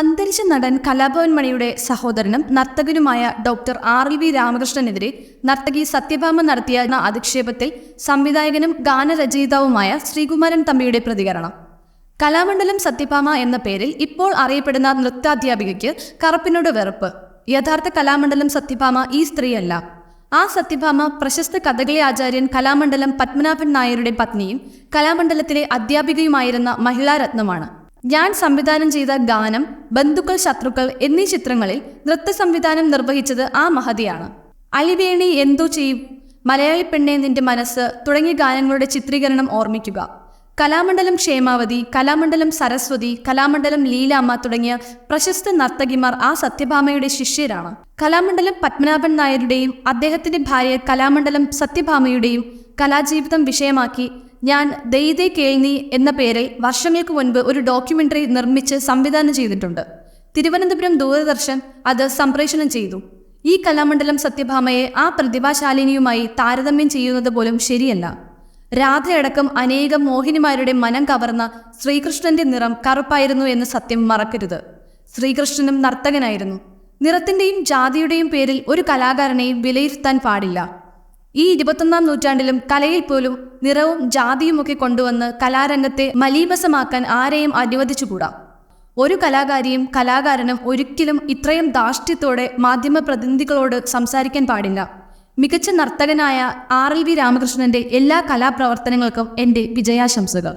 അന്തരിച്ച നടൻ കലാഭവൻ മണിയുടെ സഹോദരനും നർത്തകനുമായ ഡോക്ടർ ആർ എൽ വി രാമകൃഷ്ണനെതിരെ നർത്തകി സത്യഭാമ നടത്തിയ അധിക്ഷേപത്തിൽ സംവിധായകനും ഗാനരചയിതാവുമായ ശ്രീകുമാരൻ തമ്പിയുടെ പ്രതികരണം. കലാമണ്ഡലം സത്യഭാമ എന്ന പേരിൽ ഇപ്പോൾ അറിയപ്പെടുന്ന നൃത്താധ്യാപികയ്ക്ക് കറുപ്പിനോട് വെറുപ്പ്. യഥാർത്ഥ കലാമണ്ഡലം സത്യഭാമ ഈ സ്ത്രീയല്ല. ആ സത്യഭാമ പ്രശസ്ത കഥകളി ആചാര്യൻ കലാമണ്ഡലം പത്മനാഭൻ നായരുടെ പത്നിയും കലാമണ്ഡലത്തിലെ അധ്യാപികയുമായിരുന്ന മഹിളാരത്നമാണ്. ഞാൻ സംവിധാനം ചെയ്ത ഗാനം ബന്ധുക്കൾ ശത്രുക്കൾ എന്നീ ചിത്രങ്ങളിൽ നൃത്ത സംവിധാനം നിർവഹിച്ചത് ആ മഹതിയാണ്. അലിവേണി എന്തോ ചെയ്യും. മലയാളി പെണ്ണെ നിന്റെ മനസ്സ് തുടങ്ങിയ ഗാനങ്ങളുടെ ചിത്രീകരണം ഓർമ്മിക്കുക. കലാമണ്ഡലം ക്ഷേമാവതി കലാമണ്ഡലം സരസ്വതി കലാമണ്ഡലം ലീലാമ്മ തുടങ്ങിയ പ്രശസ്ത നർത്തകിമാർ ആ സത്യഭാമയുടെ ശിഷ്യരാണ്. കലാമണ്ഡലം പത്മനാഭൻ നായരുടെയും അദ്ദേഹത്തിന്റെ ഭാര്യ കലാമണ്ഡലം സത്യഭാമയുടെയും കലാജീവിതം വിഷയമാക്കി ഞാൻ ദൈതേ കേൾനി എന്ന പേരിൽ വർഷങ്ങൾക്ക് മുൻപ് ഒരു ഡോക്യുമെന്ററി നിർമ്മിച്ച് സംവിധാനം ചെയ്തിട്ടുണ്ട്. തിരുവനന്തപുരം ദൂരദർശൻ അത് സംപ്രേഷണം ചെയ്തു. ഈ കലാമണ്ഡലം സത്യഭാമയെ ആ പ്രതിഭാശാലിനിയുമായി താരതമ്യം ചെയ്യുന്നത് പോലും ശരിയല്ല. രാധയടക്കം അനേകം മോഹിനിമാരുടെ മനം കവർന്ന ശ്രീകൃഷ്ണന്റെ നിറം കറുപ്പായിരുന്നു എന്ന് സത്യം മറക്കരുത്. ശ്രീകൃഷ്ണനും നർത്തകനായിരുന്നു. നിറത്തിന്റെയും ജാതിയുടെയും പേരിൽ ഒരു കലാകാരനെയും വിലയിരുത്താൻ പാടില്ല. ഈ ഇരുപത്തൊന്നാം നൂറ്റാണ്ടിലും കലയിൽ പോലും നിറവും ജാതിയുമൊക്കെ കൊണ്ടുവന്ന് കലാരംഗത്തെ മലീമസമാക്കാൻ ആരെയും അനുവദിച്ചുകൂടാ? ഒരു കലാകാരിയും കലാകാരനും ഒരിക്കലും ഇത്രയും ധാർഷ്ട്യത്തോടെ മാധ്യമ പ്രതിനിധികളോട് സംസാരിക്കാൻ പാടില്ല. മികച്ച നർത്തകനായ ആർ എൽ വി രാമകൃഷ്ണന്റെ എല്ലാ കലാപ്രവർത്തനങ്ങൾക്കും എന്റെ വിജയാശംസകൾ.